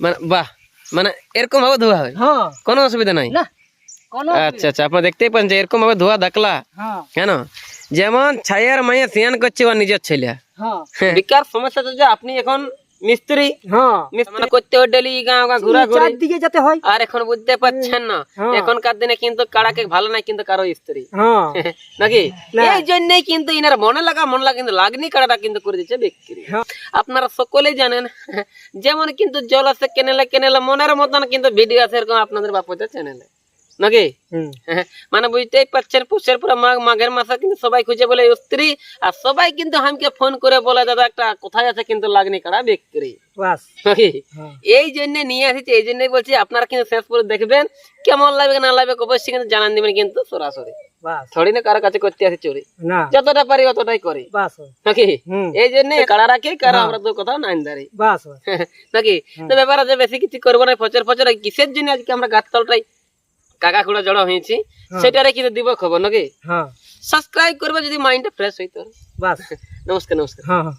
মানে বাহ মানে এরকম ভাবে ধোয়া হয়? হ্যাঁ। কোনো অসুবিধা নাই? না আচ্ছা আচ্ছা আপনার দেখতেই পান যে এরকম ভাবে ধোয়া দেখলা হ্যাঁ। কেন? যেমন ছায়ার মায়ের সিয়ান করছে ওর নিজের ছেলে। হ্যাঁ। বিকার সমস্যা তো যে আপনি এখন মিস্ত্রি? হ্যাঁ। মিস্ত্রি মানে করতে ডেলি গাঁ গাঁ ঘুরা ঘুরি চারদিকে যেতে হয়। আর এখন বুঝতে পারছেন না। হ্যাঁ। এখনকার দিনে কিন্তু কাড়াকে ভালো নাই কিন্তু কারও স্ত্রী। হ্যাঁ। নাকি? এই জন্যই কিন্তু ইনার মনে লাগা মনে লাগা কিন্তু লাগনি কাড়াটা কিন্তু করে দিচ্ছে বিক্রি। হ্যাঁ। আপনারা সকলেই জানেন যেমন কিন্তু জল আছে কেনেলে কেনেলে মনের মতন কিন্তু ভিডিও আছে এরকম আপনাদের বাপুদের চ্যানেলে। নাকি? মানে বুঝতেই পারছেন পুষের পুরো মাঘ মাঘের মাসে কিন্তু সবাই খুঁজে বলে স্ত্রী আর সবাই কিন্তু আমাকে ফোন করে বলে দাদা একটা কোথায় আছে কিন্তু লাগনি কাড়া বিক্রি? হ্যাঁ। এই জন্য নিয়ে আসিছি এই জন্যই বলছি আপনারা কিন্তু শেষ করে দেখবেন কেমন লাগবে না লাগবে অবশ্যই কিন্তু জানান দিবেন কিন্তু সরাসরি। থোড়ি না কারও কাছে করতে আসি চুরি। যতটা পারি অতটাই করি। নাকি? এই জন্য কারা রাখি কারা আমরা তো কথা নাইন দাঁড়ি। নাকি? তো ব্যাপার আছে বেশি কিছু করব না ফচর ফচর কিসের জন্য আজকে আমরা গাছতলটাই কাকা খুঁড়া জড়ো হয়েছি সেটারে কিন্তু দিব খবর নাকি? হ্যাঁ। সাবস্ক্রাইব করবে যদি মাইন্ডটা ফ্রেশ হইতো। বাস। নমস্কার নমস্কার। হ্যাঁ হ্যাঁ।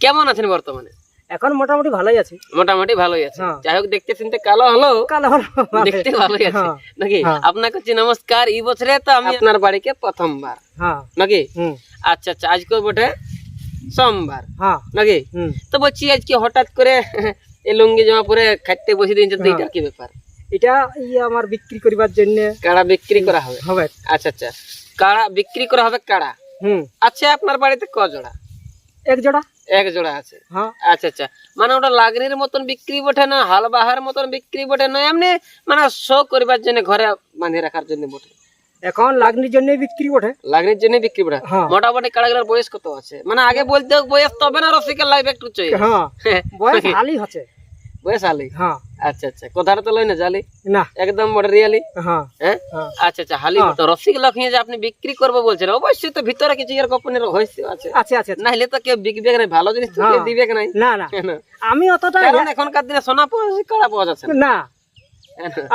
কেমন আছেন বর্তমানে? এখন মোটামুটি ভালোই আছে। মোটামুটি ভালোই আছে। হ্যাঁ। যাই হোক দেখতে শুনতে কালো হলো। কাল হলো। দেখতে ভালোই আছে। হ্যাঁ। নাকি? হ্যাঁ। আপনাকে হচ্ছে নমস্কার এই বছরে তো আমি আপনার বাড়িকে প্রথমবার। হ্যাঁ। নাকি? হুম। আচ্ছা আচ্ছা আজকে বটে সোমবার। হ্যাঁ। নাকি? হুম। তো বলছি আজকে হঠাৎ করে এই লুঙ্গি জামা পরে খাইতে বসে দিয়েছে তো হ্যাঁ। কি ব্যাপার? এটা ইয়ে আমার বিক্রি করিবার জন্য কাড়া বিক্রি করা হবে? হবে। আচ্ছা আচ্ছা। কাড়া বিক্রি করা হবে কাড়া? হুম। আচ্ছা আপনার বাড়িতে ক জোড়া? এক জোড়া। এক জোড়া আছে। হ্যাঁ। আচ্ছা আচ্ছা। মানে ওটা লাগনির মতন বিক্রি বটে না হাল বাহার মতন বিক্রি বটে না এমনি মানে শো করবার জন্য ঘরে বাঁধিয়ে রাখার জন্য বটে? এখন লাগনির জন্য বিক্রি বটে। লাগনির জন্য বিক্রি বটে? হ্যাঁ। মোটামুটি কাড়াগুলোর বয়স কত আছে? মানে আগে বলতে বয়স তবে না রসিকের লাইফ একটু চাই হ্যাঁ। বয়স হালি হচ্ছে হ্যাঁ। আচ্ছা আচ্ছা। কথাটা তো লই না জালি। না। একদম বড় হ্যাঁ। হ্যাঁ? হ্যাঁ। আচ্ছা আচ্ছা হালি তো রসিক লখিয়ে যে আপনি বিক্রি করব বলছেন অবশ্যই তো ভিতরে কিছু এর গোপনের রহস্য আছে। আচ্ছা আচ্ছা আচ্ছা। তো কেউ বিকবে না ভালো জিনিস তো হ্যাঁ। দিবে নাই না না। আমি অতটা কারণ এখনকার দিনে সোনা পাওয়া যাচ্ছে পাওয়া যাচ্ছে না। না।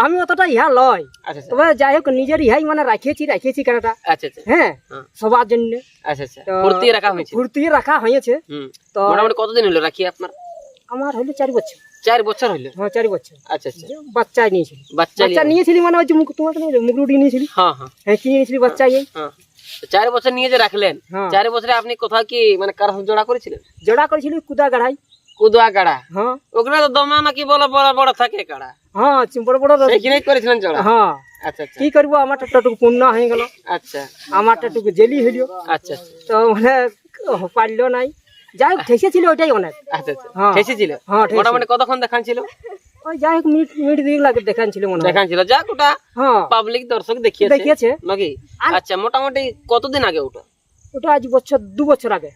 আমি অতটা ইহা লয়। আচ্ছা আচ্ছা। তবে যাই হোক নিজের ইহাই মানে রাখিয়েছি রাখিয়েছি কেনটা? আচ্ছা আচ্ছা। হ্যাঁ হ্যাঁ। সবার জন্য। আচ্ছা আচ্ছা। ফুর্তি রাখা হয়েছে। ফুর্তি রাখা হয়েছে। তো মোটামুটি কতদিন হলো রাখি আপনার? আমার হলো চারি বছর। চার বছর হইল? হ্যাঁ চারি বছর। আচ্ছা আচ্ছা। বাচ্চা নিয়েছিলি। বাচ্চা বাচ্চা নিয়ে- নিয়েছিলি মানে ওই যে মুখ তোমাকে মুগলুটি নিয়েছিলি? হ্যাঁ হ্যাঁ। হ্যাঁ কি নিয়েছিলি বাচ্চা এই? হ্যাঁ চার বছর নিয়ে যে রাখলেন হ্যাঁ। চার বছরে আপনি কোথাও কি মানে কার জোড়া করেছিলেন? জোড়া করেছিলি কুদা গাড়াই কুদুয়া কাড়া হ্যাঁ। ওগুলো তো দমে নাকি বড় বড় বড় থাকে কাড়া? হ্যাঁ বড় বড় রস- করেছিলেন জোড়া? হ্যাঁ। আচ্ছা আচ্ছা। কি করব? আমার টুকু পূর্ণ হয়ে গেল। আচ্ছা। আমার টুকু জেলি হইল। আচ্ছা আচ্ছা। তো মানে পারল নাই। যাই হোক ঠেসেছিল ওইটাই অনেক। আচ্ছা আচ্ছা। হ্যাঁ। হ্যাঁ মোটামুটি কতক্ষণ দেখান ছিল? ওই যাই হোক মিনিট মিনিট দিক লাগে দেখান ছিল মনে দেখান ছিল। যা ওটা হ্যাঁ। পাবলিক দর্শক দেখিয়েছে। দেখিয়েছে। নাকি? আচ্ছা মোটামুটি কতদিন আগে ওটা? ওটা আজ বছর দু বছর আগে।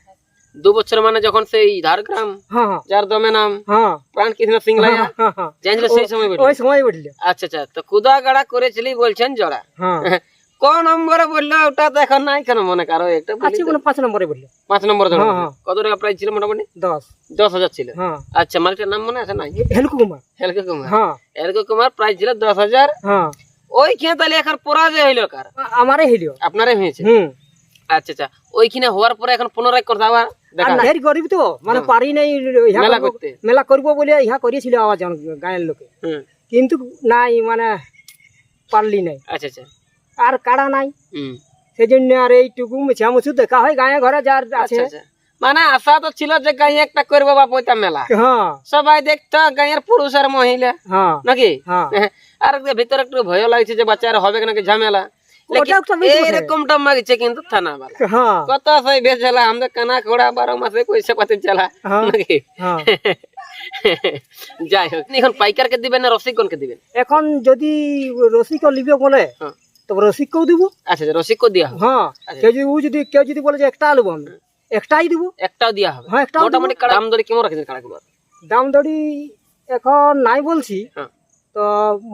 দু বছর মানে যখন সেই ঝাড়গ্রাম হ্যাঁ যার দমে নাম প্রাণ কৃষ্ণ হ্যাঁ সেই সময় ওই সময় আচ্ছা আচ্ছা। তো কুদা গাড়া করেছিলি বলছেন জড়া কোন নম্বরে বলল ওটা তো এখন নাই কেন মনে কারও? একটা আছে তো। পাঁচ নম্বরে বলল। পাঁচ নম্বর জড়া হ্যাঁ, হ্যাঁ। কত টাকা প্রাইস ছিল মোটামুটি? দশ। দশ হাজার ছিল। হ্যাঁ। আচ্ছা মালিকটার নাম মনে আছে নাই? হেলকু কুমার। হেলকে কুমার। হ্যাঁ। হেলকে কুমার প্রাইস ছিল দশ হাজার। ওইখানে তাহলে এখন পরাজয় হইল কার? আমারে হইল। আপনারই হয়েছে? হুম। আচ্ছা আচ্ছা। ওইখানে হওয়ার পরে এখন পুনরায় করতে আবার আর গরিব তো মানে পারি নাই মেলা করতে। মেলা করব বলে ইহা করিয়েছিল আবার জন গায়ের লোকে। কিন্তু নাই মানে পারলি নাই। আচ্ছা আচ্ছা। আর কাড়া নাই। সেই জন্য আর এইটুকু মুছামুছু দেখা হয় গায়ে ঘরে যার আছে। আচ্ছা। আচ্ছা মানে আশা তো ছিল যে গাই একটা করব বা পয়তা মেলা। হ্যাঁ। সবাই দেখতো গাঁয়ের পুরুষ আর মহিলা। হ্যাঁ। নাকি? হ্যাঁ। আর ভিতরে একটু ভয় লাগছে যে বাচ্চার হবে নাকি ঝামেলা। এইরকমটা মাগছে কিন্তু থানা বালা। কত সেই বেচলা আমাদের কানা বারো মাসে পয়সা পাতি চালা। নাকি? যাই হোক। এখন পাইকারকে দিবেন না রসিকগণকে দিবেন? এখন যদি রসিক লিবে বলে হ্যাঁ। রসিককেও দিব? আচ্ছা আচ্ছা রসিকও দেওয়া হবে? হ্যাঁ আচ্ছা। কেউ যদি ও যদি কেউ যদি বলে যে একটা আলু আমি একটাই দিব? একটাও দেওয়া হবে। হ্যাঁ একটাও মোটামুটি দাম দরে কেমন রাখেছেন কাড়াগুলো দাম দড়ি এখন নাই বলছি। হ্যাঁ। তো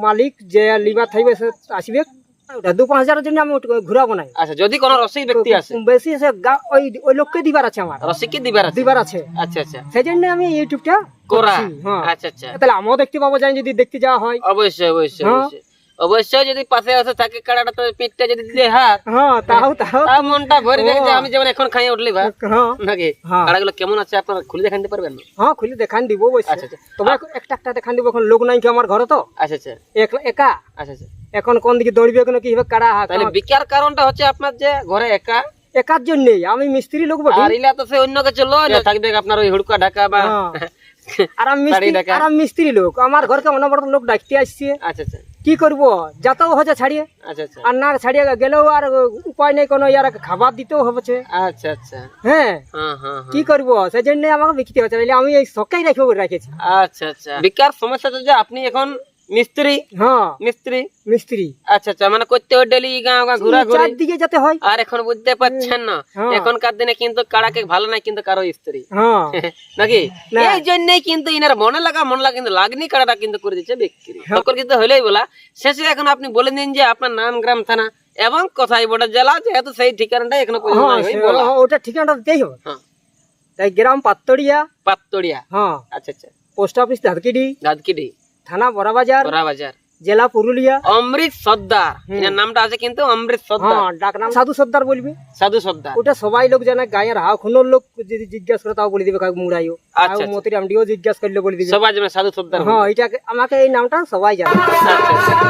মালিক যে লিবার থাকবে সে আসবে। দু পাঁচ হাজারের জন্য আমি ঘুরাবো নাই। আচ্ছা যদি কোনো রসিক ব্যক্তি আসে? বেশি সে ওই ওই লোককে দিবার আছে আমার। রসিককে দিবার আছে? দিবার আছে। আচ্ছা আচ্ছা। সেই জন্য আমি ইউটিউবটা করা। হ্যাঁ। আচ্ছা আচ্ছা। তাহলে আমিও দেখতে পাবো জানি যদি দেখতে যাওয়া হয়। অবশ্যই অবশ্যই হ্যাঁ। অবশ্যই। অবশ্যই যদি পাশে আসে থাকে কাড়াটা তো পিঠটা যদি দিয়ে হাত হ্যাঁ তাও তাও। তাও মনটা ভরে যায় যে আমি যেমন এখন খাইয়ে উঠলি ভাই হ্যাঁ। নাকি? হ্যাঁ। কাড়াগুলো কেমন আছে আপনারা খুলে দেখান দিতে পারবেন? হ্যাঁ খুলে দেখান দিব অবশ্যই। আচ্ছা, আচ্ছা। তবে একটা একটা দেখান দিব এখন লোক নাই কি আমার ঘরে তো? আচ্ছা আচ্ছা। একা? আচ্ছা আচ্ছা। এখন কোন দিকে দৌড়বে কোনো কি হবে কারা তাহলে বিকার কারণটা হচ্ছে আপনার যে ঘরে একা। একার জন্যই আমি মিস্ত্রি লোক বটি। আর ইলা তো সে অন্য কিছু লয় না থাকবে আপনার ওই হুড়কা ঢাকা বা হ্যাঁ। আর আমি মিস্ত্রি। আর আমি মিস্ত্রি লোক। আমার ঘরকে অনবরত লোক ডাকতে আসছে। আচ্ছা আচ্ছা। কি করব? যাতেও হচ্ছে ছাড়িয়ে। আচ্ছা আচ্ছা। আর না ছাড়িয়ে গেলেও আর উপায় নেই কোনো ইয়ার খাবার দিতেও হচ্ছে। আচ্ছা আচ্ছা। হ্যাঁ। হ্যাঁ হ্যাঁ কি করব? সেই জন্য আমাকে বিক্রি হচ্ছে। আমি এই শখেই রাখব রেখেছি। আচ্ছা আচ্ছা। বিকার সমস্যা যে আপনি এখন মিস্ত্রি? হ্যাঁ। মিস্ত্রি? মিস্ত্রি। আচ্ছা আচ্ছা মানে করতে হয় ডেলি গাঁ গাঁ ঘুরা ঘুরি চারদিকে যেতে হয়। আর এখন বুঝতে পারছেন না হ্যাঁ। এখনকার দিনে কিন্তু কাড়াকে ভালো নাই কিন্তু কারও স্ত্রী। হ্যাঁ। নাকি? এই জন্যই কিন্তু ইনার মনে লাগা মনে লাগা কিন্তু লাগনি কাড়াটা কিন্তু করে দিচ্ছে বিক্রি। তখন কিন্তু হলেই বলা। শেষে এখন আপনি বলে দিন যে আপনার নাম গ্রাম থানা এবং কোথায় বড় জেলা যেহেতু সেই ঠিকানাটা এখনও হ্যাঁ হয়ে ওটা ঠিকানাটা দিতেই হবে। হ্যাঁ। তাই গ্রাম পাত্তড়িয়া। পাততড়িয়া। হ্যাঁ। আচ্ছা আচ্ছা। পোস্ট অফিস ধাদকিডি গাদকিডি থানা বড়াবাজার বড়া বাজার জেলা পুরুলিয়া অমৃত সর্দার এনার নামটা আছে কিন্তু অমৃত সর্দার হ্যাঁ ডাক নাম সাধু সর্দার বলবি সাধু সর্দার ওটা সবাই লোক জানে গায়ের হা খুনোর লোক যদি জিজ্ঞাসা করে তাও বলে দিবে কাউকে মুড়াইও আচ্ছা, আর আচ্ছা। মতির আমডিও জিজ্ঞাসা করলে বলে দিবে সবাই জানে সাধু সর্দার হ্যাঁ এটাকে আমাকে এই নামটা সবাই জানে আচ্ছা, আচ্ছা।